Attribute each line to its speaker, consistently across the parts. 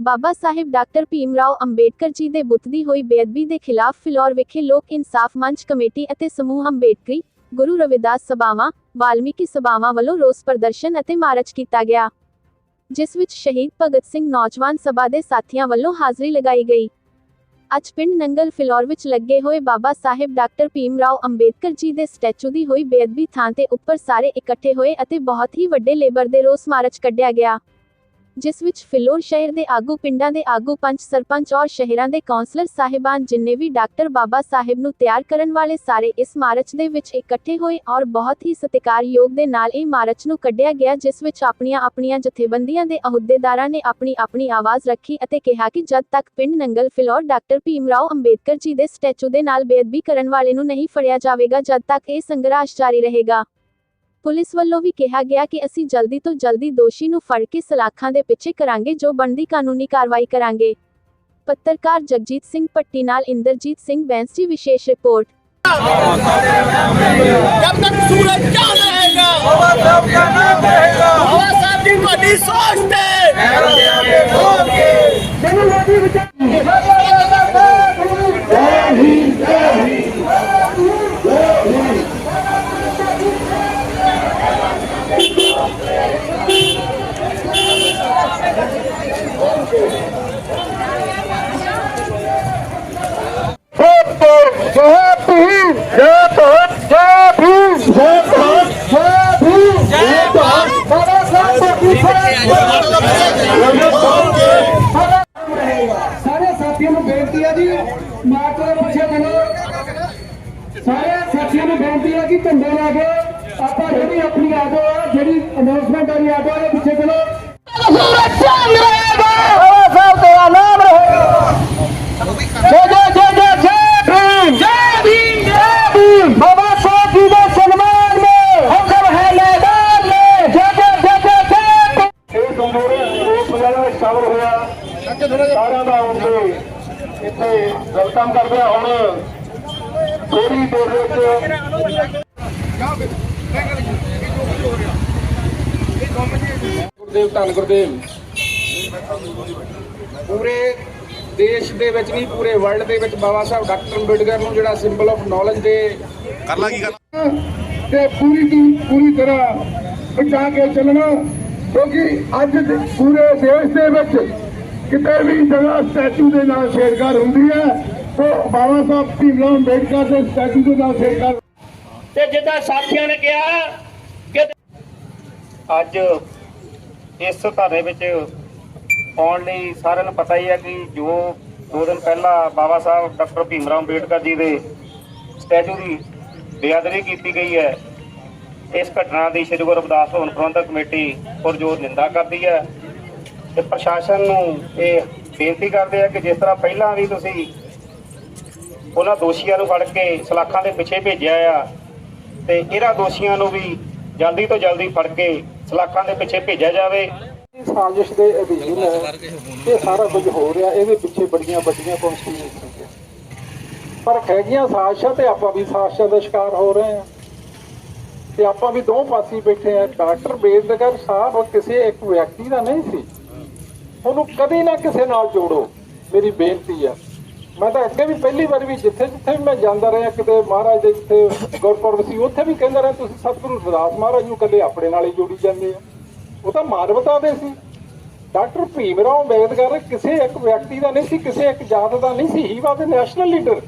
Speaker 1: ਬਾਬਾ Sahib doctor Bhim Rao Ambedkar ji ਦੇ ਬੁੱਤ ਦੀ ਹੋਈ ਬੇਅਦਬੀ ਦੇ ਖਿਲਾਫ ਫਿਲੌਰ ਵਿਖੇ ਲੋਕ ਇਨਸਾਫ ਮੰਚ ਕਮੇਟੀ ਅਤੇ ਸਮੂਹ ਅੰਬੇਡਕਰੀ, ਗੁਰੂ ਰਵਿਦਾਸ ਸਭਾਵਾਂ, ਵਾਲਮੀਕੀ ਸਭਾਵਾਂ ਵੱਲੋਂ ਰੋਸ ਪ੍ਰਦਰਸ਼ਨ ਅਤੇ ਮਾਰਚ ਕੀਤਾ ਗਿਆ, ਜਿਸ ਵਿੱਚ ਸ਼ਹੀਦ ਭਗਤ ਸਿੰਘ ਨੌਜਵਾਨ ਸਭਾ ਦੇ ਸਾਥੀਆਂ ਵੱਲੋਂ ਹਾਜ਼ਰੀ ਲਗਾਈ ਗਈ। ਅੱਜ ਪਿੰਡ ਨੰਗਲ ਫਿਲੌਰ ਵਿੱਚ ਲੱਗੇ ਹੋਏ ਬਾਬਾ ਸਾਹਿਬ ਡਾਕਟਰ ਭੀਮ ਰਾਓ ਅੰਬੇਦਕਰ ਜੀ ਦੇ ਸਟੈਚੂ ਦੀ ਹੋਈ ਬੇਅਦਬੀ ਥਾਂ ਤੇ ਉੱਪਰ ਸਾਰੇ ਇਕੱਠੇ ਹੋਏ ਅਤੇ ਬਹੁਤ ਹੀ ਵੱਡੇ ਲੇਬਰ ਦੇ ਰੋਸ ਮਾਰਚ ਕੱਢਿਆ ਗਿਆ। ਜਿਸ ਵਿੱਚ ਫਿਲੌਰ ਸ਼ਹਿਰ ਦੇ ਆਗੂ, ਪਿੰਡਾਂ ਦੇ ਆਗੂ, ਪੰਚ ਸਰਪੰਚ ਔਰ ਸ਼ਹਿਰਾਂ ਦੇ ਕੌਂਸਲਰ ਸਾਹਿਬਾਨ ਜਿੰਨੇ ਵੀ ਡਾਕਟਰ ਬਾਬਾ ਸਾਹਿਬ ਨੂੰ ਤਿਆਰ ਕਰਨ ਵਾਲੇ ਸਾਰੇ ਇਸ ਮਾਰਚ ਦੇ ਵਿੱਚ ਇਕੱਠੇ ਹੋਏ ਔਰ ਬਹੁਤ ਹੀ ਸਤਿਕਾਰਯੋਗ ਦੇ ਨਾਲ ਇਹ ਮਾਰਚ ਨੂੰ ਕੱਢਿਆ ਗਿਆ, ਜਿਸ ਵਿੱਚ ਆਪਣੀਆਂ ਆਪਣੀਆਂ ਜਥੇਬੰਦੀਆਂ ਦੇ ਅਹੁਦੇਦਾਰਾਂ ਨੇ ਆਪਣੀ ਆਪਣੀ ਆਵਾਜ਼ ਰੱਖੀ ਅਤੇ ਕਿਹਾ ਕਿ ਜਦ ਤੱਕ ਪਿੰਡ ਨੰਗਲ ਫਿਲੌਰ ਡਾਕਟਰ ਭੀਮ ਰਾਓ ਅੰਬੇਦਕਰ ਜੀ ਦੇ ਸਟੈਚੂ ਦੇ ਨਾਲ ਬੇਅਦਬੀ ਕਰਨ ਵਾਲੇ ਨੂੰ ਨਹੀਂ ਫੜਿਆ ਜਾਵੇਗਾ, ਜਦ ਤੱਕ ਇਹ ਸੰਘਰਸ਼ ਜਾਰੀ ਰਹੇਗਾ। ਪੁਲਿਸ ਵੱਲੋਂ ਵੀ ਕਿਹਾ ਗਿਆ ਕਿ ਅਸੀਂ ਜਲਦੀ ਤੋਂ ਜਲਦੀ ਦੋਸ਼ੀ ਨੂੰ ਫੜ ਕੇ ਸਲਾਖਾਂ ਦੇ ਪਿੱਛੇ ਕਰਾਂਗੇ ਜੋ ਬਣਦੀ ਕਾਨੂੰਨੀ ਕਾਰਵਾਈ ਕਰਾਂਗੇ। ਪੱਤਰਕਾਰ ਜਗਜੀਤ ਸਿੰਘ ਪੱਟੀ ਨਾਲ ਇੰਦਰਜੀਤ ਸਿੰਘ ਬੈਂਸ ਦੀ ਵਿਸ਼ੇਸ਼ ਰਿਪੋਰਟ।
Speaker 2: ਜਦ ਤੱਕ ਸੂਰਜ ਚਾਹ ਰਹੇਗਾ ਹਵਾ ਸਾਹਿਬ
Speaker 3: ਦਾ ਨਾਮ ਰਹੇਗਾ ਹਵਾ ਸਾਹਿਬ ਦੀ ਵੱਡੀ ਸੋਚ ਤੇ। ਮੈਨੂੰ ਲੋਕੀ ਵਿਚਾਰ ਨੂੰ ਬੇਨਤੀ ਹੈ ਕਿ ਝੰਡੇ ਲਾ ਕੇ ਆਪਾਂ ਜਿਹੜੀ ਆਪਣੀ ਆਟੋ ਆ, ਜਿਹੜੀ ਅਨਾਉਂਸਮੈਂਟ ਵਾਲੀ ਆਟੋ ਦੇ ਪਿੱਛੇ ਚਲੋ। ਗੁਰਦੇਵ ਧੰਨ ਗੁਰਦੇਵ। ਪੂਰੇ ਦੇਸ਼ ਦੇ ਵਿੱਚ ਨਹੀਂ ਪੂਰੇ ਵਰਲਡ ਦੇ ਵਿੱਚ ਬਾਬਾ ਸਾਹਿਬ ਡਾਕਟਰ ਅੰਬੇਡਕਰ ਨੂੰ ਜਿਹੜਾ ਸਿੰਬਲ ਆਫ ਨੌਲੇਜ ਦੇ
Speaker 4: ਕਰ ਲਾ ਕੀ ਕਰ
Speaker 3: ਤੇ ਪੂਰੀ ਦੀ ਪੂਰੀ ਤਰ੍ਹਾਂ ਬਚਾ ਕੇ ਚੱਲਣਾ ਕਿਉਂਕਿ ਅੱਜ ਦੇ ਪੂਰੇ ਦੇਸ਼ ਦੇ ਵਿੱਚ ਕਿਤੇ ਵੀ ਜਗ੍ਹਾ ਸਟੈਚੂ ਦੇ ਨਾਲ ਛੇੜਖਾੜ ਹੁੰਦੀ ਹੈ ਉਹ ਬਾਬਾ ਸਾਹਿਬ ਭੀਮਰਾਓ ਅੰਬੇਡਕਰ ਦੇ ਸਟੈਚੂ ਦੇ ਨਾਲ ਛੇੜਖਾੜ
Speaker 2: ਤੇ ਜਿੱਦਾਂ ਸਾਥੀਆਂ ਨੇ ਕਿਹਾ ਕਿ
Speaker 5: ਅੱਜ ਇਸ ਧਰਨੇ ਵਿੱਚ ਆਉਣ ਲਈ ਸਾਰਿਆਂ ਨੂੰ ਪਤਾ ਹੀ ਹੈ ਕਿ ਜੋ ਦੋ ਦਿਨ ਪਹਿਲਾਂ ਬਾਬਾ ਸਾਹਿਬ ਡਾਕਟਰ ਭੀਮ ਰਾਓ ਅੰਬੇਡਕਰ ਜੀ ਦੇ ਸਟੈਚੂ ਦੀ ਬੇਅਦਬੀ ਕੀਤੀ ਗਈ ਹੈ, ਇਸ ਘਟਨਾ ਦੀ ਸ੍ਰੀ ਗੁਰੂ ਰਵਿਦਾਸ ਭਵਨ ਪ੍ਰਬੰਧਕ ਕਮੇਟੀ ਪੁਰਜੋਰ ਨਿੰਦਾ ਕਰਦੀ ਹੈ ਤੇ ਪ੍ਰਸ਼ਾਸਨ ਨੂੰ ਇਹ ਬੇਨਤੀ ਕਰਦੇ ਆ ਕਿ ਜਿਸ ਤਰ੍ਹਾਂ ਪਹਿਲਾਂ ਵੀ ਤੁਸੀਂ ਉਹਨਾਂ ਦੋਸ਼ੀਆਂ ਨੂੰ ਫੜ ਕੇ ਸਲਾਖਾਂ ਦੇ ਪਿੱਛੇ ਭੇਜਿਆ ਆ, ਤੇ ਇਹਨਾਂ ਦੋਸ਼ੀਆਂ ਨੂੰ ਵੀ ਜਲਦੀ ਤੋਂ ਜਲਦੀ ਫੜ ਕੇ ਸਲਾਖਾਂ ਦੇ ਪਿੱਛੇ ਭੇਜਿਆ ਜਾਵੇ।
Speaker 3: ਸਾਜ਼ਿਸ਼ ਦੇ ਅਧੀਨ ਇਹ ਸਾਰਾ ਕੁਝ ਹੋ ਰਿਹਾ ਇਹਦੇ ਪਿੱਛੇ ਬੜੀਆਂ ਵੱਡੀਆਂ ਕੌਂਸਪੀਰੇਸੀਆਂ ਪਰ ਹੈਗੀਆਂ ਸਾਜ਼ਿਸ਼ਾਂ ਤੇ ਆਪਾਂ ਵੀ ਸਾਜ਼ਿਸ਼ਾਂ ਦਾ ਸ਼ਿਕਾਰ ਹੋ ਰਹੇ ਹਾਂ। ਤੇ ਆਪਾਂ ਵੀ ਦੋ ਪਾਸੇ ਬੈਠੇ ਆ ਡਾਕਟਰ ਬੇਦਗਰ ਸਾਹਿਬ ਕਿਸੇ ਇੱਕ ਵਿਅਕਤੀ ਦਾ ਨਹੀਂ ਸੀ। ਉਹਨੂੰ ਕਦੇ ਨਾ ਕਿਸੇ ਨਾਲ ਜੋੜੋ, ਮੇਰੀ ਬੇਨਤੀ ਆ ਮੈਂ ਤਾਂ ਅੱਗੇ ਵੀ ਪਹਿਲੀ ਵਾਰ ਵੀ ਜਿੱਥੇ ਜਿੱਥੇ ਵੀ ਮੈਂ ਜਾਂਦਾ ਰਿਹਾ, ਕਿਤੇ ਮਹਾਰਾਜ ਦੇ ਜਿੱਥੇ ਗੁਰਪੁਰਬ ਸੀ, ਉੱਥੇ ਵੀ ਕਹਿੰਦਾ ਰਿਹਾ, ਤੁਸੀਂ ਸਤਿਗੁਰੂ ਰਵਿਦਾਸ ਮਹਾਰਾਜ ਨੂੰ ਕਦੇ ਆਪਣੇ ਨਾਲ ਹੀ ਜੋੜੀ ਜਾਂਦੇ ਆ ਉਹ ਤਾਂ ਮਾਨਵਤਾ ਦੇ ਸੀ। ਡਾਕਟਰ ਭੀਮ ਰਾਓ ਅੰਬੇਦਕਰ ਕਿਸੇ ਇੱਕ ਵਿਅਕਤੀ ਦਾ ਨਹੀਂ ਸੀ, ਕਿਸੇ ਇੱਕ ਜਾਤ ਦਾ ਨਹੀਂ ਸੀ ਹੀ ਵਾਸ ਨੈਸ਼ਨਲ ਲੀਡਰ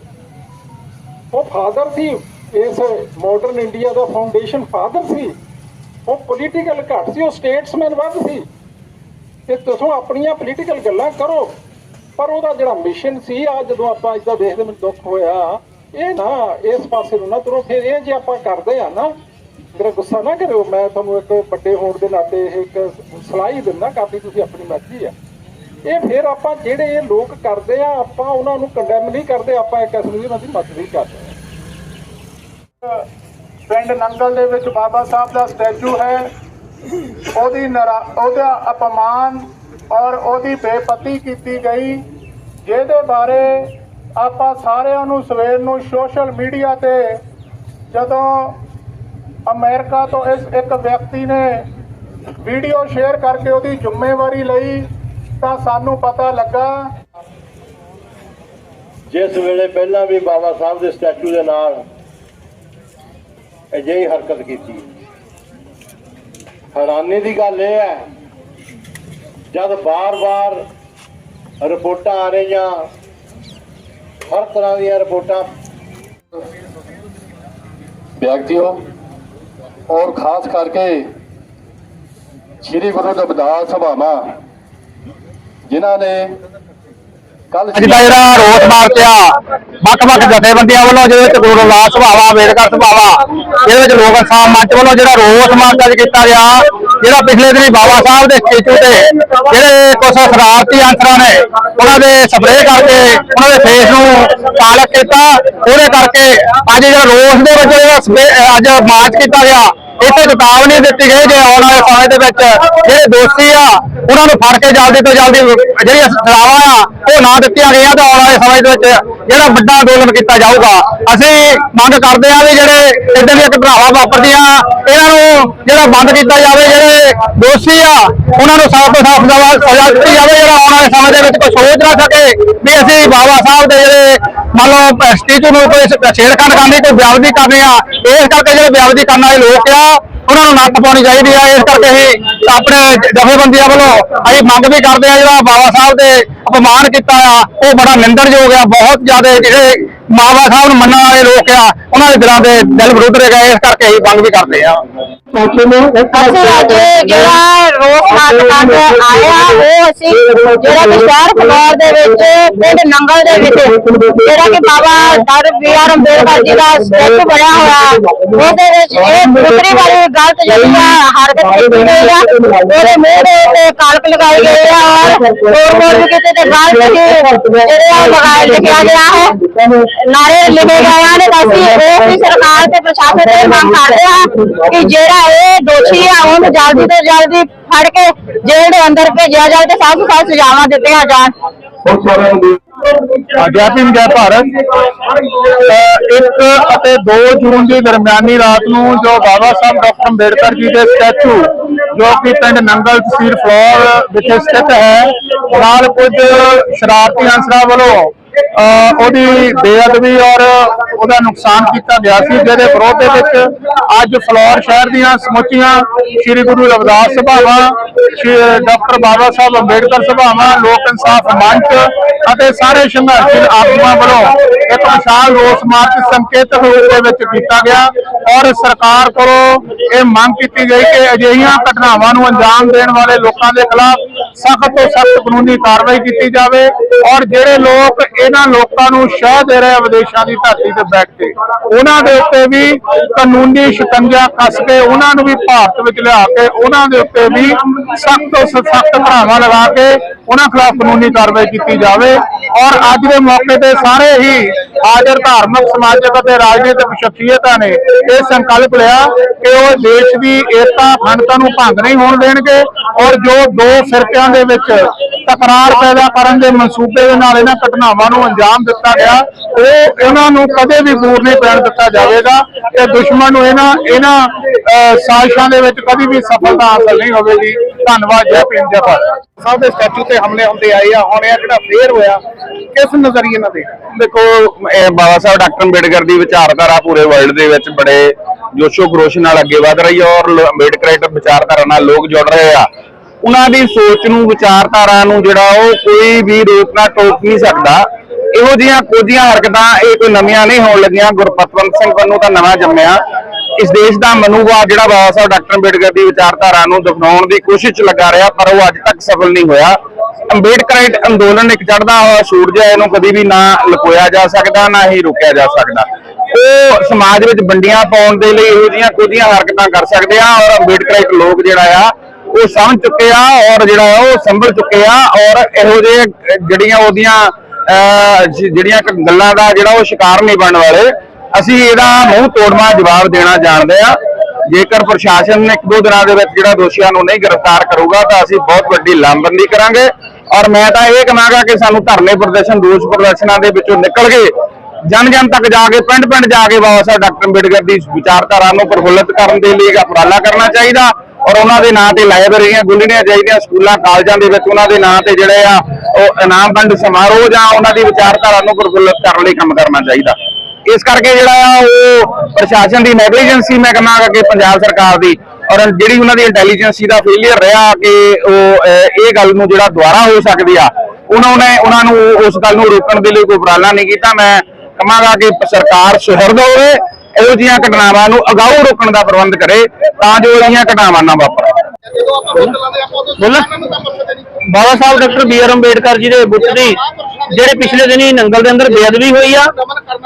Speaker 3: ਉਹ ਫਾਦਰ ਸੀ, ਇਸ ਮਾਡਰਨ ਇੰਡੀਆ ਦਾ ਫਾਊਂਡੇਸ਼ਨ ਫਾਦਰ ਸੀ। ਉਹ ਪੋਲੀਟੀਕਲ ਘੱਟ ਸੀ, ਉਹ ਸਟੇਟਸਮੈਨ ਵੱਧ ਸੀ। ਤੇ ਤੁਸੀਂ ਆਪਣੀਆਂ ਪੋਲੀਟੀਕਲ ਗੱਲਾਂ ਕਰੋ। ਪਰ ਉਹਦਾ ਜਿਹੜਾ ਮਿਸ਼ਨ ਸੀ ਆ ਜਦੋਂ ਆਪਾਂ ਇਦਾਂ ਦੇਖਦੇ ਮੈਨੂੰ ਦੁੱਖ ਹੋਇਆ, ਇਹ ਨਾ ਇਸ ਪਾਸੇ ਨੂੰ ਨਾ ਤੁਰੋ, ਫਿਰ ਇਹ ਜੇ ਆਪਾਂ ਕਰਦੇ ਆ ਨਾ, ਮੇਰਾ ਗੁੱਸਾ ਨਾ ਕਰਿਓ, ਮੈਂ ਤੁਹਾਨੂੰ ਇੱਕ ਵੱਡੇ ਹੋਣ ਦੇ ਨਾਤੇ ਇੱਕ ਸਲਾਹ ਹੀ ਦਿੰਦਾ, ਕਾਫੀ ਤੁਸੀਂ ਆਪਣੀ ਮਰਜ਼ੀ ਆ। ਇਹ ਫਿਰ ਆਪਾਂ ਜਿਹੜੇ ਇਹ ਲੋਕ ਕਰਦੇ ਆ, ਆਪਾਂ ਉਹਨਾਂ ਨੂੰ ਕੰਡੈਮ ਨਹੀਂ ਕਰਦੇ, ਆਪਾਂ ਇੱਕ ਕਿਸਮ ਦੀ ਉਹਨਾਂ ਦੀ ਮਦਦ ਵੀ ਕਰਦੇ। ਪਿੰਡ ਨੰਗਲ ਦੇ ਵਿੱਚ ਬਾਬਾ ਸਾਹਿਬ ਦਾ ਸਟੈਚੂ ਹੈ, ਉਹਦੀ ਨਰਾ- ਉਹਦਾ ਅਪਮਾਨ ਔਰ ਉਹਦੀ ਬੇਪਤੀ ਕੀਤੀ ਗਈ, ਜਿਹਦੇ ਬਾਰੇ ਆਪਾਂ ਸਾਰਿਆਂ ਨੂੰ ਸਵੇਰ ਨੂੰ ਸੋਸ਼ਲ ਮੀਡੀਆ ਤੇ ਜਦੋਂ ਅਮਰੀਕਾ ਤੋਂ ਇਸ ਇੱਕ ਵਿਅਕਤੀ ਨੇ ਵੀਡੀਓ ਸ਼ੇਅਰ ਕਰਕੇ ਉਹਦੀ ਜ਼ਿੰਮੇਵਾਰੀ ਲਈ,
Speaker 6: ਤਾਂ ਸਾਨੂੰ ਪਤਾ ਲੱਗਾ।
Speaker 7: ਜਿਸ ਵੇਲੇ ਪਹਿਲਾਂ ਵੀ ਬਾਬਾ ਸਾਹਿਬ ਦੇ ਸਟੈਚੂ ਦੇ ਨਾਲ ਅਜਿਹੀ ਹਰਕਤ ਕੀਤੀ। ਹੈਰਾਨੀ ਦੀ ਗੱਲ ਇਹ ਹੈ ਜਦ ਬਾਰ-ਬਾਰ ਰਿਪੋਰਟਾਂ ਆ ਰਹੀਆਂ, ਹਰ ਤਰ੍ਹਾਂ ਦੀਆਂ ਰਿਪੋਰਟਾਂ।
Speaker 6: ਵਿਅਕਤੀਓ, ਔਰ ਖਾਸ ਕਰਕੇ ਸ੍ਰੀ ਗੁਰੂ ਰਵਿਦਾਸ ਸਭਾਵਾਂ ਜਿਨ੍ਹਾਂ ਨੇ ਕੱਲ
Speaker 8: ਅੱਜ ਦਾ ਜਿਹੜਾ ਰੋਸ ਮਾਰਚ ਆ ਵੱਖ-ਵੱਖ ਜਥੇਬੰਦੀਆਂ ਵੱਲੋਂ ਜਿਹਦੇ ਵਿੱਚ ਗੁਰੂ ਰਵਿਦਾਸ ਸਭਾਵਾ, ਅੰਬੇਡਕਰ ਸਭਾਵਾ ਇਹਦੇ ਵਿੱਚ ਲੋਕ ਇਨਸਾਫ ਮੰਚ ਵੱਲੋਂ ਜਿਹੜਾ ਰੋਸ ਮਾਰਚ ਅੱਜ ਕੀਤਾ ਗਿਆ, ਜਿਹੜਾ ਪਿਛਲੇ ਦਿਨੀ ਬਾਬਾ ਸਾਹਿਬ ਦੇ ਸਟੇਚੂ ਤੇ ਜਿਹੜੇ ਕੁਝ ਸ਼ਰਾਰਤੀ ਅੰਸਰਾਂ ਨੇ, ਉਹਨਾਂ ਦੇ ਸਪਰੇਅ ਕਰਕੇ ਉਹਨਾਂ ਦੇ ਫੇਸ ਨੂੰ ਕਾਲਕ ਕੀਤਾ। ਉਹਦੇ ਕਰਕੇ ਅੱਜ ਜਿਹੜਾ ਰੋਸ ਦੇ ਵਿੱਚ ਜਿਹੜਾ ਸਪਰੇਅ- ਅੱਜ ਮਾਰਚ ਕੀਤਾ ਗਿਆ, ਇੱਥੇ ਚੇਤਾਵਨੀ ਦਿੱਤੀ ਗਈ ਕਿ ਆਉਣ ਵਾਲੇ ਸਮੇਂ ਦੇ ਵਿੱਚ ਜਿਹੜੇ ਦੋਸ਼ੀ ਆ, ਉਹਨਾਂ ਨੂੰ ਫੜ ਕੇ ਜਲਦੀ ਤੋਂ ਜਲਦੀ ਜਿਹੜੀਆਂ ਸਜ਼ਾਵਾਂ ਆ ਉਹ ਨਾ ਦਿੱਤੀਆਂ ਗਈਆਂ ਤਾਂ ਆਉਣ ਵਾਲੇ ਸਮੇਂ ਦੇ ਵਿੱਚ ਜਿਹੜਾ ਵੱਡਾ ਅੰਦੋਲਨ ਕੀਤਾ ਜਾਊਗਾ, ਅਸੀਂ ਮੰਗ ਕਰਦੇ ਹਾਂ ਵੀ ਜਿਹੜੇ ਇਦਾਂ ਦੀਆਂ ਘਟਨਾਵਾਂ ਵਾਪਰਦੀਆਂ, ਇਹਨਾਂ ਨੂੰ ਜਿਹੜਾ ਬੰਦ ਕੀਤਾ ਜਾਵੇ, ਜਿਹੜੇ ਦੋਸ਼ੀ ਆ, ਉਹਨਾਂ ਨੂੰ ਸਖਤ ਤੋਂ ਸਖਤ ਸਜ਼ਾ ਸਜ਼ਾ ਦਿੱਤੀ ਜਾਵੇ, ਜਿਹੜਾ ਆਉਣ ਵਾਲੇ ਸਮੇਂ ਦੇ ਵਿੱਚ ਕੋਈ ਸੋਚ ਨਾ ਸਕੇ ਵੀ ਅਸੀਂ ਬਾਬਾ ਸਾਹਿਬ ਦੇ ਜਿਹੜੇ ਮੰਨ ਲਓ ਸਟੇਚੂ ਨੂੰ ਕੋਈ ਛੇੜਖਾਨੀ ਕਰਨੀ, ਕੋਈ ਬਿਆਵਦੀ ਕਰਨੀ ਆ, ਇਸ ਕਰਕੇ ਜਿਹੜੇ ਬਿਆਵਦੀ ਕਰਨ ਵਾਲੇ ਲੋਕ ਆ ਉਹਨਾਂ ਨੂੰ ਨੱਥ ਪਾਉਣੀ ਚਾਹੀਦੀ ਆ, ਇਸ ਕਰਕੇ ਅਸੀਂ ਆਪਣੇ ਜਥੇਬੰਦੀਆਂ ਵੱਲੋਂ ਅਸੀਂ ਮੰਗ ਵੀ ਕਰਦੇ ਆ, ਜਿਹੜਾ ਬਾਬਾ ਸਾਹਿਬ ਦੇ ਅਪਮਾਨ ਕੀਤਾ ਆ, ਉਹ ਬੜਾ ਨਿੰਦਣਯੋਗ ਆ, ਬਹੁਤ ਜ਼ਿਆਦਾ ਜਿਹੜੇ ਬਾਬਾ ਸਾਹਿਬ ਨੂੰ ਮੰਨਣ ਵਾਲੇ ਲੋਕ ਆ, ਉਹਨਾਂ ਦੇ ਦਿਲਾਂ ਦੇ ਦਿਲ ਵਿਰੁੱਧ ਰਹੇ ਗਏ ਇਸ ਕਰਕੇ ਅਸੀਂ ਮੰਗ ਵੀ ਕਰਦੇ ਆ।
Speaker 9: ਅਸੀਂ ਅੱਜ ਜਿਹੜਾ ਰੋਸ ਮਾਰਚ ਕਰਨ ਆਇਆ ਉਹ ਅਸੀਂ ਜਿਹੜਾ ਕਿ ਸ਼ਹਿਰ ਫਲੋਰ ਦੇ ਵਿੱਚ ਪਿੰਡ ਨੰਗਲ ਦੇ ਵਿੱਚ ਜਿਹੜਾ ਕਿ ਬਾਬਾ ਦਰ ਬੀ ਆਰ ਅੰਬੇਡਕਰ ਜੀ ਦਾ ਸਟੈਚੂ ਬਣਿਆ ਹੋਇਆ। ਉਹਦੇ ਵਿੱਚ ਇਹ ਦੂਸਰੀ ਵਾਲੀ ਗਲਤ ਜਿਹੜੀ ਆ ਹਰਕਤ ਕੀਤੀ ਗਈ ਆ। ਉਹਦੇ ਮੂੰਹ ਦੇ ਉੱਤੇ ਕਾਲਕ ਲਗਾਈ ਗਈ ਆ ਔਰ ਕੀਤੇ ਤੇ ਗਲਤ ਜਿਹੜੇ ਆ ਲਿਖਿਆ ਗਿਆ ਹੈ। ਨਾਰੇ ਲਿਖੇ ਗਏ ਹਨ ਤਾਂ ਅਸੀਂ ਉਹ ਵੀ ਸਰਕਾਰ ਤੇ ਪ੍ਰਸ਼ਾਸਨ ਤੇ ਮੰਗ ਕਰਦੇ ਹਾਂ ਕਿ ਜਿਹੜਾ ਇਹ ਦੋਸ਼ੀ ਆ ਉਹਨੂੰ ਜਲਦੀ ਤੋਂ ਜਲਦੀ ਫੜ ਕੇ ਜੇਲ੍ਹ ਦੇ ਅੰਦਰ ਭੇਜਿਆ ਜਾਵੇ ਤੇ ਸਭ ਤੋਂ ਸਖਤ ਸਜ਼ਾਵਾਂ ਦਿੱਤੀਆਂ ਜਾਣ।
Speaker 8: ਜੈ ਜੈ ਭਾਰਤ। ਅਹ ਇੱਕ ਅਤੇ 2 ਜੂਨ ਦੀ ਦਰਮਿਆਨੀ ਰਾਤ ਨੂੰ ਜੋ ਬਾਬਾ ਸਾਹਿਬ ਡਾਕਟਰ ਅੰਬੇਡਕਰ ਜੀ ਦੇ ਸਟੈਚੂ, ਜੋ ਕਿ ਪਿੰਡ ਨੰਗਲ ਤਹਿਸੀਲ ਫਲੋਰ ਵਿਖੇ ਸਥਿਤ ਹੈ, ਨਾਲ ਕੁਝ ਸ਼ਰਾਰਤੀ ਅਨਸਰਾਂ ਵੱਲੋਂ ਉਹਦੀ ਬੇਅਦਬੀ ਔਰ ਉਹਦਾ ਨੁਕਸਾਨ ਕੀਤਾ ਗਿਆ ਸੀ, ਜਿਹਦੇ ਵਿਰੋਧ ਦੇ ਵਿੱਚ ਅੱਜ ਫਲੋਰ ਸ਼ਹਿਰ ਦੀਆਂ ਸਮੁੱਚੀਆਂ ਸ੍ਰੀ ਗੁਰੂ ਰਵਿਦਾਸ ਸਭਾਵਾਂ, ਸ਼੍ਰੀ ਡਾਕਟਰ ਬਾਬਾ ਸਾਹਿਬ ਅੰਬੇਡਕਰ ਸਭਾਵਾਂ, ਲੋਕ ਇਨਸਾਫ ਮੰਚ ਅਤੇ ਸਾਰੇ ਸੰਘਰਸ਼ੀ ਆਗੂਆਂ ਵੱਲੋਂ ਇੱਕ ਵਿਸ਼ਾਲ ਰੋਸ ਮਾਰਚ ਸੰਕੇਤਕ ਰੂਪ ਦੇ ਵਿੱਚ ਕੀਤਾ ਗਿਆ ਔਰ ਸਰਕਾਰ ਕੋਲੋਂ ਇਹ ਮੰਗ ਕੀਤੀ ਗਈ ਕਿ ਅਜਿਹੀਆਂ ਘਟਨਾਵਾਂ ਨੂੰ ਅੰਜਾਮ ਦੇਣ ਵਾਲੇ ਲੋਕਾਂ ਦੇ ਖਿਲਾਫ ਸਖਤ ਤੋਂ ਸਖਤ ਕਾਨੂੰਨੀ ਕਾਰਵਾਈ ਕੀਤੀ ਜਾਵੇ ਔਰ ਜਿਹੜੇ ਲੋਕ ਇਹਨਾਂ ਲੋਕਾਂ ਨੂੰ ਸ਼ਹਿ ਦੇ ਰਹੇ ਵਿਦੇਸ਼ਾਂ ਦੀ ਧਰਤੀ ਤੇ ਬੈਠ ਕੇ, ਉਹਨਾਂ ਦੇ ਉੱਤੇ ਵੀ ਕਾਨੂੰਨੀ ਸ਼ਿਕੰਜਾ ਕੱਸ ਕੇ, ਉਹਨਾਂ ਨੂੰ ਵੀ ਭਾਰਤ ਵਿੱਚ ਲਿਆ ਕੇ, ਉਹਨਾਂ ਦੇ ਉੱਤੇ ਵੀ ਸਖਤ ਤੋਂ ਸਖਤ ਧਾਰਾਵਾਂ ਲਗਾ ਕੇ ਉਹਨਾਂ ਖਿਲਾਫ ਕਾਨੂੰਨੀ ਕਾਰਵਾਈ ਕੀਤੀ ਜਾਵੇ। ਔਰ ਅੱਜ ਦੇ ਮੌਕੇ ਤੇ ਸਾਰੇ ਹੀ ਹਾਜ਼ਰ ਧਾਰਮਿਕ, ਸਮਾਜਿਕ ਅਤੇ ਰਾਜਨੀਤਿਕ ਸ਼ਖਸੀਅਤਾਂ ਨੇ ਇਹ ਸੰਕਲਪ ਲਿਆ ਕਿ ਉਹ ਦੇਸ਼ ਦੀ ਏਕਤਾ, ਅਖੰਡਤਾ ਨੂੰ ਭੰਗ ਨਹੀਂ ਹੋਣ ਦੇਣਗੇ ਔਰ ਜੋ ਦੋ ਫਿਰਕਿਆਂ ਦੇ ਵਿੱਚ ਤਕਰਾਰ ਪੈਦਾ ਕਰਨ ਦੇ ਮਨਸੂਬੇ ਦੇ ਨਾਲ ਇਹਨਾਂ ਘਟਨਾਵਾਂ ਨੂੰ ਅੰਜਾਮ ਦਿੱਤਾ ਗਿਆ। ਉਹ ਇਹਨਾਂ ਨੂੰ ਕਦੇ ਵੀ ਦੂਰ ਨਹੀਂ ਪੈਣ ਦਿੱਤਾ ਜਾਵੇਗਾ ਤੇ ਦੁਸ਼ਮਣ ਨੂੰ ਇਹਨਾਂ ਇਹਨਾਂ ਸਾਜ਼ਿਸ਼ਾਂ ਦੇ ਵਿੱਚ ਕਦੀ ਵੀ ਸਫਲਤਾ ਹਾਸਲ ਨਹੀਂ ਹੋਵੇਗੀ। ਧੰਨਵਾਦ ਜੈ ਭੀਮ ਜੈ ਭਾਰਤ।
Speaker 10: ਸਾਹਿਬ ਦੇ ਸਟੈਚੂ ਤੇ ਹਮਲੇ ਹੁੰਦੇ ਆਏ ਆ ਹੁਣ ਇਹ ਜਿਹੜਾ ਫੇਰ ਹੋਇਆ? ਕਿਸ ਨਜ਼ਰੀਏ ਨਾਲ ਦੇਖ
Speaker 11: ਦੇਖੋ ਇਹ ਬਾਬਾ ਸਾਹਿਬ ਡਾਕਟਰ ਅੰਬੇਡਕਰ ਦੀ ਵਿਚਾਰਧਾਰਾ ਪੂਰੇ ਵਰਲਡ ਦੇ ਵਿੱਚ ਬੜੇ ਜੋਸ਼ੋ ਖਰੋਸ਼ ਨਾਲ ਅੱਗੇ ਵਧ ਰਹੀ ਹੈ ਔਰ ਲੋ- ਅੰਬੇਡਕਰ ਵਿਚਾਰਧਾਰਾ ਨਾਲ ਲੋਕ ਜੁੜ ਰਹੇ ਆ। ਉਹਨਾਂ ਦੀ ਸੋਚ ਨੂੰ, ਵਿਚਾਰਧਾਰਾ ਨੂੰ ਜਿਹੜਾ ਉਹ ਕੋਈ ਵੀ ਰੋਕ ਨਾ ਟੋਕ ਨਹੀਂ ਸਕਦਾ। ਇਹੋ ਜਿਹੀਆਂ ਕੋਝੀਆਂ ਹਰਕਤਾਂ ਇਹ ਕੋਈ ਨਵੀਆਂ ਨਹੀਂ ਹੋਣ ਲੱਗੀਆਂ। ਗੁਰਪਤਵੰਤ ਸਿੰਘ ਵੱਲੋਂ ਤਾਂ ਨਵਾਂ ਜੰਮਿਆ। ਇਸ ਦੇਸ਼ ਦਾ ਮਨੂਭਾਵ ਜਿਹੜਾ ਬਾਬਾ ਸਾਹਿਬ ਡਾਕਟਰ ਅੰਬੇਡਕਰ ਦੀ ਵਿਚਾਰਧਾਰਾ ਨੂੰ ਦਫਨਾਉਣ ਦੀ ਕੋਸ਼ਿਸ਼ ਲੱਗਾ ਰਿਹਾ, ਪਰ ਉਹ ਅੱਜ ਤੱਕ ਸਫਲ ਨਹੀਂ ਹੋਇਆ। ਅੰਬੇਡਕਰਾਈਟ ਅੰਦੋਲਨ ਇੱਕ ਚੜਦਾ ਹੋਇਆ ਸੂਰਜ ਹੈ ਇਹਨੂੰ ਕਦੀ ਵੀ ਨਾ ਲੁਕੋਇਆ ਜਾ ਸਕਦਾ, ਨਾ ਹੀ ਰੋਕਿਆ ਜਾ ਸਕਦਾ। ਉਹ ਸਮਾਜ ਵਿੱਚ ਵੰਡੀਆਂ ਪਾਉਣ ਦੇ ਲਈ ਇਹੋ ਜਿਹੀਆਂ ਕੁਝੀਆਂ ਹਰਕਤਾਂ ਕਰ ਸਕਦੇ ਆ, ਔਰ ਅੰਬੇਡਕਰਾਈਟ ਲੋਕ ਜਿਹੜਾ ਆ ਉਹ ਸਮਝ ਚੁੱਕੇ ਆ ਔਰ ਜਿਹੜਾ ਉਹ ਸੰਭਲ ਚੁੱਕੇ ਆ ਔਰ ਇਹੋ ਜਿਹੇ ਜਿਹੜੀਆਂ ਉਹਦੀਆਂ ਅਹ, ਜਿਹੜੀਆਂ ਗੱਲਾਂ ਦਾ ਜਿਹੜਾ ਉਹ ਸ਼ਿਕਾਰ ਨਹੀਂ ਬਣਨ ਵਾਲੇ ਅਸੀਂ ਇਹਦਾ ਮੂੰਹ ਤੋੜਵਾ ਜਵਾਬ ਦੇਣਾ ਜਾਣਦੇ ਆ। ਜੇਕਰ ਪ੍ਰਸ਼ਾਸਨ ਇੱਕ ਦੋ ਦਿਨਾਂ ਦੇ ਵਿੱਚ ਜਿਹੜਾ ਦੋਸ਼ੀਆਂ ਨੂੰ ਨਹੀਂ ਗ੍ਰਿਫਤਾਰ ਕਰੂਗਾ ਤਾਂ ਅਸੀਂ ਬਹੁਤ ਵੱਡੀ ਲਾਮਬੰਦੀ ਕਰਾਂਗੇ। ਔਰ ਮੈਂ ਤਾਂ ਇਹ ਕਹਾਂਗਾ ਕਿ ਸਾਨੂੰ ਧਰਨੇ ਪ੍ਰਦਰਸ਼ਨ ਦੋਸ਼ ਪ੍ਰਦਰਸ਼ਨਾਂ ਦੇ ਵਿੱਚੋਂ ਨਿਕਲ ਕੇ ਜਨ ਜਨ ਤੱਕ ਜਾ ਕੇ ਪਿੰਡ ਪਿੰਡ ਜਾ ਕੇ ਬਾਬਾ ਸਾਹਿਬ ਡਾਕਟਰ ਅੰਬੇਡਕਰ ਦੀ ਵਿਚਾਰਧਾਰਾ ਨੂੰ ਪ੍ਰਫੁੱਲਤ ਕਰਨ ਦੇ ਲਈ ਉਪਰਾਲਾ ਕਰਨਾ ਚਾਹੀਦਾ। ਔਰ ਉਹਨਾਂ ਦੇ ਨਾਂ ਤੇ ਲਾਇਬ੍ਰੇਰੀਆਂ ਖੁੱਲਣੀਆਂ ਚਾਹੀਦੀਆਂ ਸਕੂਲਾਂ, ਕਾਲਜਾਂ ਦੇ ਵਿੱਚ ਉਹਨਾਂ ਦੇ ਨਾਂ ਤੇ ਜਿਹੜੇ ਆ, ਉਹ ਇਨਾਮ ਵੰਡ ਸਮਾਰੋਹ ਜਾਂ ਉਹਨਾਂ ਦੀ ਵਿਚਾਰਧਾਰਾ ਨੂੰ ਪ੍ਰਫੁੱਲਤ ਕਰਨ ਲਈ ਕੰਮ ਕਰਨਾ ਚਾਹੀਦਾ। ਇਸ ਕਰਕੇ ਜਿਹੜਾ ਆ, ਉਹ ਪ੍ਰਸ਼ਾਸਨ ਦੀ ਨੈਗਲੀਜੈਂਸੀ ਮੈਂ ਕਹਾਂਗਾ ਕਿ ਪੰਜਾਬ ਸਰਕਾਰ ਦੀ। ਔਰ ਜਿਹੜੀ ਉਹਨਾਂ ਦੀ ਇੰਟੈਲੀਜੈਂਸੀ ਦਾ ਫੇਲਿਅਰ ਰਿਹਾ ਕਿ ਉਹ ਇਹ ਗੱਲ ਨੂੰ ਜਿਹੜਾ ਦੁਬਾਰਾ ਹੋ ਸਕਦੀ ਆ, ਉਹਨਾਂ ਨੇ, ਉਹਨਾਂ ਨੂੰ ਉਸ ਗੱਲ ਨੂੰ ਰੋਕਣ ਦੇ ਲਈ ਕੋਈ ਉਪਰਾਲਾ ਨਹੀਂ ਕੀਤਾ। ਮੈਂ ਕਹਾਂਗਾ ਕਿ ਸਰਕਾਰ ਸੁਹਿਰਦ ਹੋਵੇ ਇਹੋ ਜਿਹੀਆਂ ਘਟਨਾਵਾਂ ਨੂੰ ਅਗਾਊ ਰੋਕਣ ਦਾ ਪ੍ਰਬੰਧ ਕਰੇ ਤਾਂ ਜੋ ਅਜਿਹੀਆਂ ਘਟਨਾਵਾਂ ਨਾ ਵਾਪਰਨ
Speaker 2: Baba Sahib doctor B R Ambedkar ji ਦੇ ਬੁੱਤ ਦੀ, ਜਿਹੜੇ ਪਿਛਲੇ ਦਿਨੀ ਨੰਗਲ ਦੇ ਅੰਦਰ ਬੇਅਦਬੀ ਹੋਈ ਆ,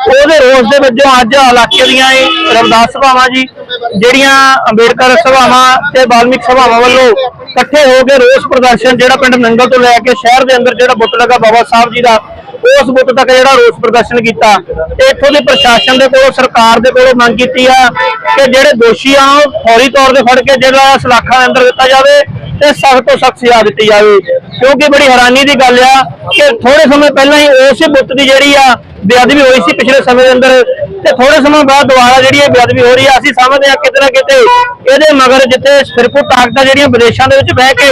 Speaker 2: ਉਹਦੇ ਰੋਸ ਦੇ ਵਜੋਂ ਅੱਜ ਇਲਾਕੇ ਦੀਆਂ ਇਹ ਰਵਿਦਾਸ ਸਭਾਵਾਂ ਜੀ, ਜਿਹੜੀਆਂ ਅੰਬੇਡਕਰ ਸਭਾਵਾਂ ਤੇ ਬਾਲਮਿਕ ਸਭਾਵਾਂ ਵੱਲੋਂ ਇਕੱਠੇ ਹੋ ਕੇ ਰੋਸ ਪ੍ਰਦਰਸ਼ਨ ਜਿਹੜਾ ਪਿੰਡ ਨੰਗਲ ਤੋਂ ਲੈ ਕੇ ਸ਼ਹਿਰ ਦੇ ਅੰਦਰ ਜਿਹੜਾ ਬੁੱਤ ਲੱਗਾ ਬਾਬਾ ਸਾਹਿਬ ਜੀ ਦਾ ਉਸ ਬੁੱਤ ਤੱਕ ਜਿਹੜਾ ਰੋਸ ਪ੍ਰਦਰਸ਼ਨ ਕੀਤਾ। ਤੇ ਇੱਥੋਂ ਦੇ ਪ੍ਰਸ਼ਾਸਨ ਦੇ ਕੋਲੋਂ, ਸਰਕਾਰ ਦੇ ਕੋਲੋਂ ਮੰਗ ਕੀਤੀ ਆ ਕਿ ਜਿਹੜੇ ਦੋਸ਼ੀ ਆ, ਉਹ ਫੌਰੀ ਤੌਰ ਤੇ ਫੜ ਕੇ ਜਿਹੜਾ ਸਲਾਖਾਂ ਦੇ ਅੰਦਰ ਦਿੱਤਾ ਜਾਵੇ ਤੇ ਸਖਤ ਤੋਂ ਸਖਤ ਸਜ਼ਾ ਦਿੱਤੀ ਜਾਵੇ। ਕਿਉਂਕਿ ਬੜੀ ਹੈਰਾਨੀ ਦੀ ਗੱਲ ਆ ਕਿ ਥੋੜੇ ਸਮੇਂ ਪਹਿਲਾਂ ਹੀ ਉਸੇ ਬੁੱਤ ਦੀ ਜਿਹੜੀ ਆ ਬੇਅਦਬੀ ਹੋਈ ਸੀ ਪਿਛਲੇ ਸਮੇਂ ਦੇ ਅੰਦਰ ਤੇ ਥੋੜੇ ਸਮੇਂ ਬਾਅਦ ਦੁਬਾਰਾ ਜਿਹੜੀ ਇਹ ਬੇਅਦਬੀ ਹੋ ਰਹੀ ਆ, ਅਸੀਂ ਸਮਝਦੇ ਆ ਕਿਤੇ ਨਾ ਕਿਤੇ ਇਹਦੇ ਮਗਰ ਜਿੱਥੇ ਫਿਰਕੂ ਤਾਕਤਾਂ ਜਿਹੜੀਆਂ ਵਿਦੇਸ਼ਾਂ ਦੇ ਵਿੱਚ ਬਹਿ ਕੇ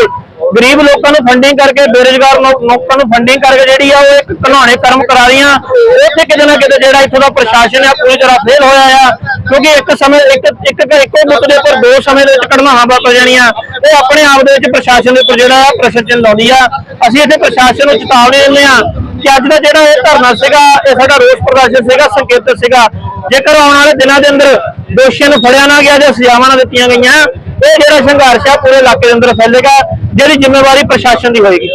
Speaker 2: ਗਰੀਬ ਲੋਕਾਂ ਨੂੰ ਫੰਡਿੰਗ ਕਰਕੇ, ਬੇਰੁਜ਼ਗਾਰ ਲੋਕਾਂ ਨੂੰ ਫੰਡਿੰਗ ਕਰਕੇ ਜਿਹੜੀ ਆ ਉਹ ਇੱਕ ਘਨਾਉਣੇ ਕਰਮ ਕਰਾ ਰਹੀਆਂ। ਉੱਥੇ ਕਿਤੇ ਨਾ ਕਿਤੇ ਜਿਹੜਾ ਇੱਥੋਂ ਦਾ ਪ੍ਰਸ਼ਾਸਨ ਆ, ਪੂਰੀ ਤਰ੍ਹਾਂ ਫੇਲ ਹੋਇਆ ਆ। ਕਿਉਂਕਿ ਇੱਕ ਸਮੇਂ, ਇੱਕ ਇੱਕ ਇੱਕੋ ਮੁੱਖ ਦੇ ਉੱਪਰ ਦੋ ਸਮੇਂ ਦੇ ਵਿੱਚ ਘਟਨਾਵਾਂ ਵਾਪਰ ਜਾਣੀਆਂ। ਉਹ ਆਪਣੇ ਆਪ ਦੇ ਵਿੱਚ ਪ੍ਰਸ਼ਾਸਨ ਦੇ ਉੱਪਰ ਜਿਹੜਾ ਆ ਪ੍ਰਸ਼ਨ ਚਿੰਨ ਲਾਉਂਦੀ ਆ। ਅਸੀਂ ਇੱਥੇ ਪ੍ਰਸ਼ਾਸਨ ਨੂੰ ਚੇਤਾਵਨੀ ਦਿੰਦੇ ਆ ਕਿ ਅੱਜ ਦਾ ਜਿਹੜਾ ਇਹ ਧਰਨਾ ਸੀਗਾ, ਇਹ ਸਾਡਾ ਰੋਸ ਪ੍ਰਦਰਸ਼ਨ ਸੀਗਾ, ਸੰਕੇਤ ਸੀਗਾ। ਜੇਕਰ ਆਉਣ ਵਾਲੇ ਦਿਨਾਂ ਦੇ ਅੰਦਰ ਦੋਸ਼ੀਆਂ ਨੂੰ ਫੜਿਆ ਨਾ ਗਿਆ ਜਾਂ ਸਜ਼ਾਵਾਂ ਨਾ ਦਿੱਤੀਆਂ ਗਈਆਂ ਇਹ ਜਿਹੜਾ ਸੰਘਰਸ਼ ਆ ਪੂਰੇ ਇਲਾਕੇ ਦੇ ਅੰਦਰ ਫੈਲੇਗਾ ਜਿਹੜੀ ਜ਼ਿੰਮੇਵਾਰੀ ਪ੍ਰਸ਼ਾਸਨ ਦੀ ਹੋਏਗੀ।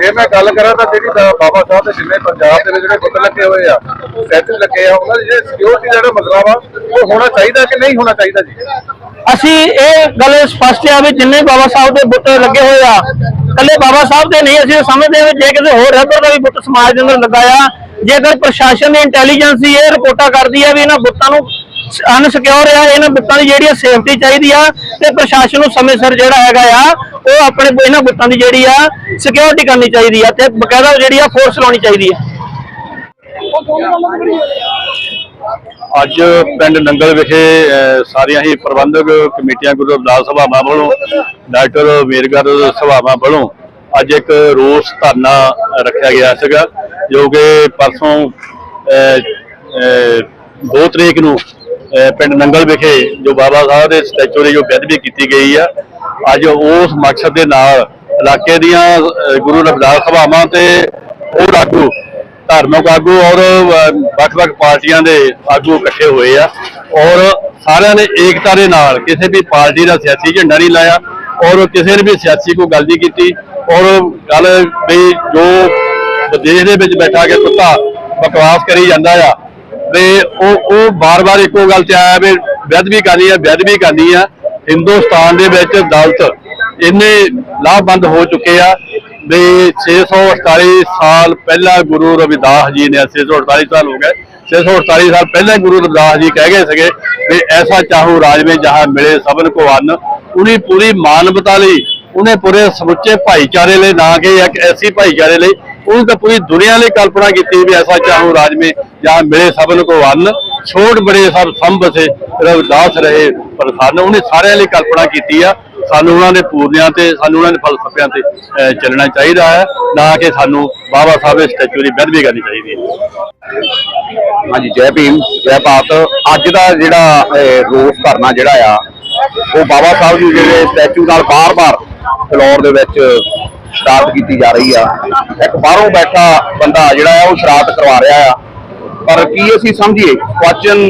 Speaker 4: ਜੇ ਮੈਂ ਗੱਲ ਕਰਾਂ ਤਾਂ ਜਿਹੜੀ ਬਾਬਾ ਸਾਹਿਬ ਦੇ ਜਿੰਨੇ ਪੰਜਾਬ ਦੇ ਜਿਹੜੇ ਬੁੱਤ ਲੱਗੇ ਹੋਏ ਆ ਸੈਂਟਰ ਲੱਗੇ ਆ ਉਹਨਾਂ ਦੀ ਜਿਹੜੇ ਸਿਕਿਉਰਿਟੀ ਦਾ ਜਿਹੜਾ ਮਸਲਾ ਵਾ ਉਹ ਹੋਣਾ ਚਾਹੀਦਾ ਕਿ ਨਹੀਂ ਹੋਣਾ ਚਾਹੀਦਾ ਜੀ?
Speaker 2: ਅਸੀਂ ਇਹ ਗੱਲ ਸਪਸ਼ਟ ਆ ਵੀ ਜਿੰਨੇ ਬਾਬਾ ਸਾਹਿਬ ਦੇ ਬੁੱਤ ਲੱਗੇ ਹੋਏ ਆ ਕੱਲੇ ਬਾਬਾ ਸਾਹਿਬ ਦੇ ਨਹੀਂ ਅਸੀਂ ਸਮਝਦੇ ਹਾਂ ਜੇ ਕਿਸੇ ਹੋਰ ਰਹਿਬਰ ਦਾ ਵੀ ਬੁੱਤ ਸਮਾਜ ਦੇ ਅੰਦਰ ਲੱਗਾ ਆ ਜੇਕਰ ਪ੍ਰਸ਼ਾਸਨ ਦੀ ਇੰਟੈਲੀਜੈਂਸੀ ਇਹ ਰਿਪੋਰਟਾਂ ਕਰਦੀ ਆ ਵੀ ਇਹਨਾਂ ਬੁੱਤਾਂ ਨੂੰ ਅਨਸਿਕਿਉਰ ਆ ਇਹਨਾਂ ਬੁੱਤਾਂ ਦੀ ਜਿਹੜੀ ਸੇਫਟੀ ਚਾਹੀਦੀ ਆ ਤੇ ਪ੍ਰਸ਼ਾਸਨ ਨੂੰ ਸਮੇਂ ਸਿਰ ਜਿਹੜਾ ਹੈਗਾ ਆ ਉਹ ਆਪਣੇ ਇਹਨਾਂ ਬੁੱਤਾਂ ਦੀ ਜਿਹੜੀ ਆ ਸਿਕਿਉਰਿਟੀ ਕਰਨੀ ਚਾਹੀਦੀ ਆ ਤੇ ਬਕਾਇਦਾ ਜਿਹੜੀ ਆ ਫੋਰਸ ਲਾਉਣੀ ਚਾਹੀਦੀ ਆ।
Speaker 11: ਅੱਜ ਪਿੰਡ ਨੰਗਲ ਵਿਖੇ ਸਾਰੀਆਂ ਹੀ ਪ੍ਰਬੰਧਕ ਕਮੇਟੀਆਂ ਗੁਰੂ ਰਵਿਦਾਸ ਸਭਾਵਾਂ ਵੱਲੋਂ ਡਾਕਟਰ ਮੇਰਗਰ ਸਭਾਵਾਂ ਵੱਲੋਂ ਅੱਜ ਇੱਕ ਰੋਸ ਧਰਨਾ ਰੱਖਿਆ ਗਿਆ ਸੀਗਾ ਜੋ ਕਿ ਪਰਸੋਂ ਅਹ, ਦੋ ਤਰੀਕ ਨੂੰ ਪਿੰਡ ਨੰਗਲ ਵਿਖੇ ਜੋ ਬਾਬਾ ਸਾਹਿਬ ਦੇ ਸਟੈਚੂ ਦੀ ਜੋ ਬੇਅਦਬੀ ਕੀਤੀ ਗਈ ਆ, ਅੱਜ ਉਸ ਮਕਸਦ ਦੇ ਨਾਲ ਇਲਾਕੇ ਦੀਆਂ ਗੁਰੂ ਰਵਿਦਾਸ ਸਭਾਵਾਂ ਤੇ ਉਹ ਆਗੂ ਧਾਰਮਿਕ ਆਗੂ ਔਰ ਵੱਖ-ਵੱਖ ਪਾਰਟੀਆਂ ਦੇ ਆਗੂ ਇਕੱਠੇ ਹੋਏ ਆ ਔਰ ਸਾਰਿਆਂ ਨੇ ਏਕਤਾ ਦੇ ਨਾਲ ਕਿਸੇ ਵੀ ਪਾਰਟੀ ਦਾ ਸਿਆਸੀ ਝੰਡਾ ਨਹੀਂ ਲਾਇਆ ਔਰ ਕਿਸੇ ਨੇ ਵੀ ਸਿਆਸੀ ਕੋਈ ਗੱਲ ਨਹੀਂ ਕੀਤੀ ਔਰ ਗੱਲ ਵੀ ਜੋ ਵਿਦੇਸ਼ ਦੇ ਵਿੱਚ ਬੈਠਾ ਕੇ ਕੁੱਤਾ ਬਕਵਾਸ ਕਰੀ ਜਾਂਦਾ ਆ ਤੇ ਉਹ ਉਹ ਬਾਰ-ਬਾਰ ਇੱਕੋ ਗੱਲ ਤੇ ਆਇਆ ਵੀ ਬੇਅਦਬੀ ਕਰਨੀ ਆ, ਬੇਅਦਬੀ ਕਰਨੀ ਆ। ਹਿੰਦੁਸਤਾਨ ਦੇ ਵਿੱਚ ਦਲਤ ਇੰਨੇ ਲਾਭਬੰਦ ਹੋ ਚੁੱਕੇ ਆ ਵੀ 648 ਸਾਲ ਪਹਿਲਾਂ ਗੁਰੂ ਰਵਿਦਾਸ ਜੀ ਨੇ 648 ਸਾਲ ਹੋ ਗਏ 648 ਸਾਲ ਪਹਿਲਾਂ ਗੁਰੂ ਰਵਿਦਾਸ ਜੀ ਕਹਿ ਗਏ ਸੀਗੇ ਵੀ ਐਸਾ ਚਾਹੂ ਰਾਜ ਵਿੱਚ ਜਹਾਂ ਮਿਲੇ ਸਭਨ ਕੋ ਅੰਨ। ਉਹਦੀ ਪੂਰੀ ਮਾਨਵਤਾ ਲਈ, ਉਹਨੇ ਪੂਰੇ ਸਮੁੱਚੇ ਭਾਈਚਾਰੇ ਲਈ, ਨਾ ਕਿ ਇੱਕ ਐਸੀ ਭਾਈਚਾਰੇ ਲਈ ਉਹਨੇ ਤਾਂ ਪੂਰੀ ਦੁਨੀਆ ਲਈ ਕਲਪਨਾ ਕੀਤੀ ਵੀ ਐਸਾ ਚਾਹੂ ਰਾਜ ਮੇ ਜਹਾਂ ਮਿਲੇ ਸਭਨ ਕੋ ਅੰਨ ਛੋਟ ਬੜੇ ਸਭ ਸੰਭ ਸੇ ਰਵਿਦਾਸ ਰਹੇ ਪ੍ਰਸੰਨ। ਉਹਨੇ ਸਾਰਿਆਂ ਲਈ ਕਲਪਨਾ ਕੀਤੀ ਆ। ਸਾਨੂੰ ਉਹਨਾਂ ਦੇ ਪੂਰਨਿਆਂ ਤੇ, ਸਾਨੂੰ ਉਹਨਾਂ ਦੇ ਫਲਸਫਿਆਂ ਤੇ ਚੱਲਣਾ ਚਾਹੀਦਾ ਹੈ। ਨਾ ਕਿ ਸਾਨੂੰ ਬਾਬਾ ਸਾਹਿਬ ਦੇ ਸਟੈਚੂ ਦੀ ਬੇਅਦਬੀ ਕਰਨੀ ਚਾਹੀਦੀ ਹੈ। ਹਾਂਜੀ, ਜੈ ਭੀਮ, ਜੈ ਭਾਰਤ। ਅੱਜ ਦਾ ਜਿਹੜਾ ਰੋਸ ਧਰਨਾ ਜਿਹੜਾ ਆ, ਉਹ ਬਾਬਾ ਸਾਹਿਬ ਜੀ ਜਿਹੜੇ ਸਟੈਚੂ ਨਾਲ ਬਾਰ-ਬਾਰ ਫਲੋਰ ਦੇ ਵਿੱਚ ਸ਼ਰਾਰਤ ਕੀਤੀ ਜਾ ਰਹੀ ਆ। ਇੱਕ ਬਾਹਰੋਂ ਬੈਠਾ ਬੰਦਾ ਜਿਹੜਾ ਆ, ਉਹ ਸ਼ਰਾਰਤ ਕਰਵਾ ਰਿਹਾ ਆ। ਪਰ ਕੀ ਅਸੀਂ ਸਮਝੀਏ, ਕੁਐਸਚਨ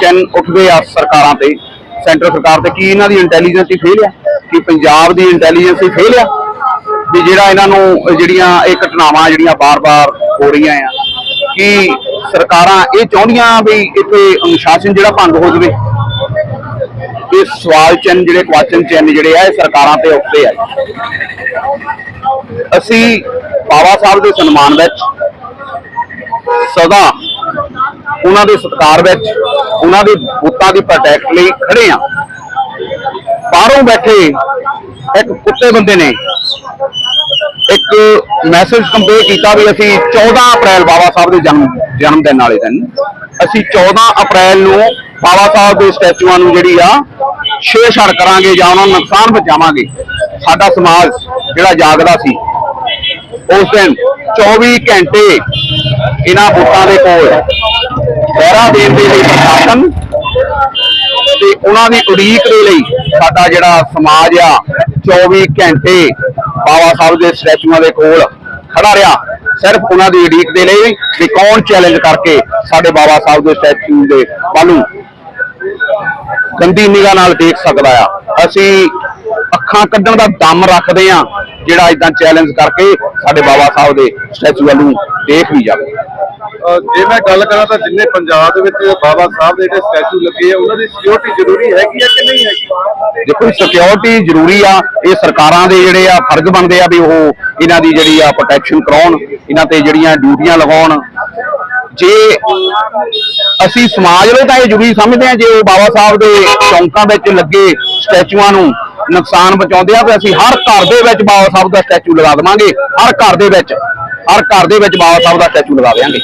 Speaker 11: ਚੈਨ ਉੱਠਦੇ ਆ ਸਰਕਾਰਾਂ ਤੇ, ਸੈਂਟਰ ਸਰਕਾਰ ਤੇ, ਕੀ ਇਹਨਾਂ ਦੀ ਇੰਟੈਲੀਜੈਂਸ ਹੀ ਫੇਲ ਆ? ਕਿ ਪੰਜਾਬ ਦੀ ਇੰਟੈਲੀਜੈਂਸ ਹੀ ਫੇਲ ਆ? ਵੀ ਜਿਹੜਾ ਇਹਨਾਂ ਨੂੰ ਜਿਹੜੀਆਂ ਇਹ ਘਟਨਾਵਾਂ ਜਿਹੜੀਆਂ ਬਾਰ-ਬਾਰ ਹੋ ਰਹੀਆਂ ਆ, ਕਿ ਸਰਕਾਰਾਂ ਇਹ ਚਾਹੁੰਦੀਆਂ ਵੀ ਇੱਥੇ ਅਨੁਸ਼ਾਸਨ ਜਿਹੜਾ ਭੰਗ ਹੋ ਜਾਵੇ? ਇਹ ਸਵਾਲ ਚਿੰਨ ਜਿਹੜੇ, ਕੁਐਸਚਨ ਚਿੰਨ ਜਿਹੜੇ ਆ, ਇਹ ਸਰਕਾਰਾਂ ਤੇ ਉੱਠਦੇ ਆ। ਅਸੀਂ ਬਾਬਾ ਸਾਹਿਬ ਦੇ ਸਨਮਾਨ ਵਿੱਚ ਸਦਾ ਉਹਨਾਂ ਦੇ ਸਤਿਕਾਰ ਵਿੱਚ, ਉਹਨਾਂ ਦੇ ਬੁੱਤਾਂ ਦੀ ਪ੍ਰੋਟੈਕਟ ਲਈ ਖੜੇ ਆ ਬਾਹਰੋਂ ਬੈਠੇ ਇੱਕ ਕੁੱਤੇ ਬੰਦੇ ਨੇ ਇੱਕ ਮੈਸੇਜ ਕੰਪੇਅਰ ਕੀਤਾ ਵੀ ਅਸੀਂ 14 ਅਪ੍ਰੈਲ ਬਾਬਾ ਸਾਹਿਬ ਦੇ ਜਨਮ ਜਨਮ ਦਿਨ ਵਾਲੇ ਦਿਨ ਅਸੀਂ 14 ਅਪ੍ਰੈਲ ਨੂੰ ਬਾਬਾ ਸਾਹਿਬ ਦੇ ਸਟੈਚੂਆਂ ਨੂੰ ਜਿਹੜੀ ਆ ਛੇ ਛੇੜਛਾੜ ਕਰਾਂਗੇ ਜਾਂ ਉਹਨਾਂ ਨੂੰ ਨੁਕਸਾਨ ਪਹੁੰਚਾਵਾਂਗੇ। ਸਾਡਾ ਸਮਾਜ ਜਿਹੜਾ ਜਾਗਦਾ ਸੀ, ਉਸ ਦਿਨ 24 ਘੰਟੇ ਇਹਨਾਂ ਬੁੱਤਾਂ ਦੇ ਕੋਲ ਪਹਿਰਾ ਦੇਣ ਦੇ ਲਈ ਪ੍ਰਸ਼ਾਸਨ ਤੇ ਉਹਨਾਂ ਦੀ ਉਡੀਕ ਦੇ ਲਈ ਸਾਡਾ ਜਿਹੜਾ ਸਮਾਜ ਆ 24 ਘੰਟੇ ਬਾਬਾ ਸਾਹਿਬ ਦੇ ਸਟੈਚੂਆਂ ਦੇ ਕੋਲ ਖੜਾ ਰਿਹਾ। ਸਿਰਫ ਉਹਨਾਂ ਦੀ ਉਡੀਕ ਦੇ ਲਈ ਕਿ ਕੌਣ ਚੈਲੰਜ ਕਰਕੇ ਸਾਡੇ ਬਾਬਾ ਸਾਹਿਬ ਦੇ ਸਟੈਚੂ ਦੇ ਵੱਲ ਨੂੰ ਗੰਦੀ ਨਿਗਾਹ ਨਾਲ ਦੇਖ ਸਕਦਾ ਆ। ਅਸੀਂ ਅੱਖਾਂ ਕੱਢਣ ਦਾ ਦਮ ਰੱਖਦੇ ਆ ਜਿਹੜਾ ਇਦਾਂ ਚੈਲੰਜ ਕਰਕੇ ਸਾਡੇ ਬਾਬਾ ਸਾਹਿਬ ਦੇ ਸਟੈਚੂ ਵੱਲ ਨੂੰ ਦੇਖ ਵੀ ਜਾਵੇ।
Speaker 4: ਜੇ ਮੈਂ ਗੱਲ ਕਰਾਂ ਤਾਂ ਜਿੰਨੇ ਪੰਜਾਬ ਦੇ ਵਿੱਚ ਬਾਬਾ ਸਾਹਿਬ ਦੇ ਜਿਹੜੇ ਸਟੈਚੂ ਲੱਗੇ ਆ ਉਹਨਾਂ ਦੀ ਸਿਕਿਉਰਿਟੀ ਜ਼ਰੂਰੀ ਹੈਗੀ ਆ ਕਿ ਨਹੀਂ ਹੈਗੀ?
Speaker 11: ਦੇਖੋ ਸਿਕਿਉਰਿਟੀ ਜ਼ਰੂਰੀ ਆ ਇਹ ਸਰਕਾਰਾਂ ਦੇ ਜਿਹੜੇ ਆ ਫਰਜ਼ ਬਣਦੇ ਆ ਵੀ ਉਹ ਇਹਨਾਂ ਦੀ ਜਿਹੜੀ ਆ ਪ੍ਰੋਟੈਕਸ਼ਨ ਕਰਾਉਣ ਇਹਨਾਂ ਤੇ ਜਿਹੜੀਆਂ ਡਿਊਟੀਆਂ ਲਗਾਉਣ। ਜੇ ਅਸੀਂ ਸਮਾਜ ਲਈ ਤਾਂ ਇਹ ਜ਼ਰੂਰੀ ਸਮਝਦੇ ਆ ਜੇ ਉਹ ਬਾਬਾ ਸਾਹਿਬ ਦੇ ਚੌਂਕਾਂ ਵਿੱਚ ਲੱਗੇ ਸਟੈਚੂਆਂ ਨੂੰ ਨੁਕਸਾਨ ਪਹੁੰਚਾਉਂਦੇ ਆ ਤੇ ਅਸੀਂ ਹਰ ਘਰ ਦੇ ਵਿੱਚ ਬਾਬਾ ਸਾਹਿਬ ਦਾ ਸਟੈਚੂ ਲਗਾ ਦੇਵਾਂਗੇ। ਹਰ ਘਰ ਦੇ ਵਿੱਚ, ਹਰ ਘਰ ਦੇ ਵਿੱਚ ਬਾਬਾ ਸਾਹਿਬ ਦਾ ਸਟੈਚੂ ਲਗਾ ਦੇਵਾਂਗੇ।